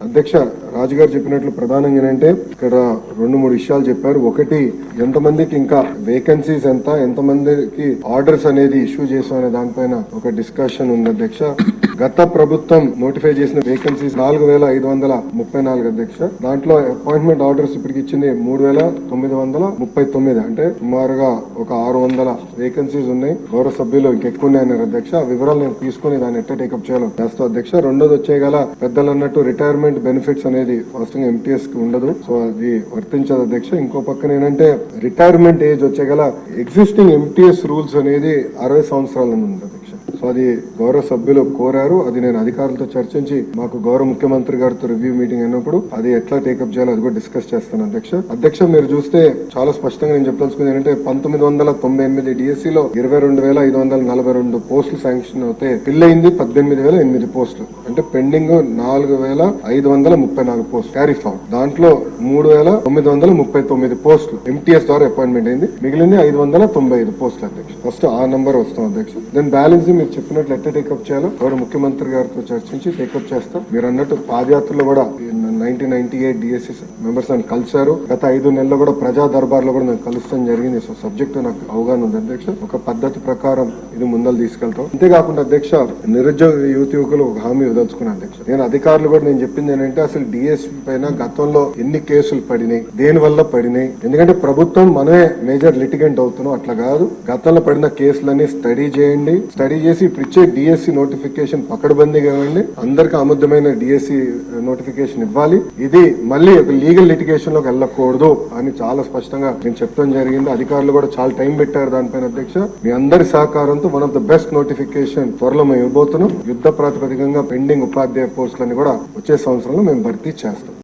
అధ్యక్ష రాజుగారు చెప్పినట్లు ప్రధానంగా ఏంటంటే ఇక్కడ రెండు మూడు విషయాలు చెప్పారు. ఒకటి ఎంతమందికి ఇంకా వేకెన్సీస్ ఎంత ఎంతమందికి ఆర్డర్స్ అనేది ఇష్యూ చేసాం అనే దానిపైన ఒక డిస్కషన్ ఉంది అధ్యక్ష. గత ప్రభుత్వం నోటిఫై చేసిన వేకెన్సీస్ నాలుగు వేల ఐదు వందల ముప్పై నాలుగు అధ్యక్ష. దాంట్లో అపాయింట్మెంట్ ఆర్డర్స్ ఇప్పటికి ఇచ్చింది మూడు వేల తొమ్మిది వందల ముప్పై తొమ్మిది అంటే సుమారుగా ఒక ఆరు వందల వేకెన్సీస్ ఉన్నాయి. గౌరవ సభ్యులు ఇంకెక్కువ ఉన్నాయన్నారు అధ్యక్ష. వివరాలు నేను తీసుకుని దాన్ని ఎట్ట టేకప్ చేయాలో చేస్తా అధ్యక్ష. రెండోది వచ్చేగల పెద్దలు అన్నట్టు రిటైర్మెంట్ బెనిఫిట్స్ అనేది ఫస్ట్ ఎంటీఎస్కి ఉండదు. సో అది వర్తించదు అధ్యక్ష. ఇంకో పక్కన ఏంటంటే రిటైర్మెంట్ ఏజ్ వచ్చేగల ఎగ్జిస్టింగ్ ఎంటీఎస్ రూల్స్ అనేది అరవై సంవత్సరాల ఉంది సో అది గౌరవ సభ్యులు కోరారు. అది నేను అధికారులతో చర్చించి మాకు గౌరవ ముఖ్యమంత్రి గారితో రివ్యూ మీటింగ్ అయినప్పుడు అది ఎట్లా టేకప్ చేయాలో అది కూడా డిస్కస్ చేస్తాను అధ్యక్ష. అధ్యక్ష మీరు చూస్తే చాలా స్పష్టంగా నేను చెప్పదలుచుకుంది ఏంటంటే పంతొమ్మిది వందల తొంభై ఎనిమిది డిఎస్సిలో ఇరవై రెండు వేల ఐదు వందల నలభై రెండు పోస్టులు శాంక్షన్ అవుతే ఫిల్ అయింది పద్దెనిమిది వేల ఎనిమిది పోస్టులు. అంటే పెండింగ్ నాలుగు వేల ఐదు వందల ముప్పై నాలుగు పోస్టులు. క్యారీ ఫార్మ్ దాంట్లో మూడు వేల తొమ్మిది వందల ముప్పై తొమ్మిది పోస్టులు. ఎంటీఎస్ ద్వారా అపాయింట్మెంట్ అయింది. మిగిలింది ఐదు వందల తొంభై ఐదు పోస్టులు అధ్యక్ష. ఫస్ట్ ఆ నంబర్ వస్తాం అధ్యక్ష. దెన్ బ్యాలెన్స్ మీరు చెప్పినట్లు ఎట్లా టేకప్ చేయాలో. గౌరవ ముఖ్యమంత్రి గారితో చర్చించి టేకప్ చేస్తాం. మీరు అన్నట్టు పాదయాత్రలో కూడా nineteen ninety eight DSC members నన్ను కలిశారు. గత ఐదు నెలల్లో కూడా ప్రజా దర్బార్లో కూడా నేను కలుస్తాం జరిగింది. సో సబ్జెక్ట్ నాకు అవగాహన ఉంది. అధ్యక్ష ఒక పద్ధతి ప్రకారం ని ముందలు తీసుకెళ్తాం. అంతేకాకుండా అధ్యక్ష నిరుద్యోగ యువతి యువకులు ఒక హామీ వదలుచుకున్నాను అధ్యక్ష. నేను అధికారులు కూడా నేను చెప్పింది ఏంటంటే అసలు డిఎస్పీ పైన గతంలో ఎన్ని కేసులు పడినాయి దేని వల్ల పడినాయి? ఎందుకంటే ప్రభుత్వం మనమే మేజర్ లిటిగెంట్ అవుతున్నాం. అట్లా కాదు. గతంలో పడిన కేసులన్నీ స్టడీ చేయండి. స్టడీ చేసి ఇప్పుడు ఇచ్చే డిఎస్సి నోటిఫికేషన్ పకడ్బందీగా ఇవ్వండి అందరికి ఆముద్యమైన డిఎస్సి నోటిఫికేషన్ ఇవ్వాలి. ఇది మళ్ళీ ఒక లీగల్ లిటిగేషన్లోకి వెళ్ళకూడదు అని చాలా స్పష్టంగా నేను చెప్పడం జరిగింది. అధికారులు కూడా చాలా టైం పెట్టారు దానిపైన అధ్యక్ష. మీ అందరి సహకారంతో one of the best notification త్వరలో మేము ఇవ్వబోతున్నాం. యుద్ధ ప్రాతిపదికంగా పెండింగ్ ఉపాధ్యాయ పోస్టులన్నీ కూడా వచ్చే సంవత్సరంలో మేము భర్తీ చేస్తాం.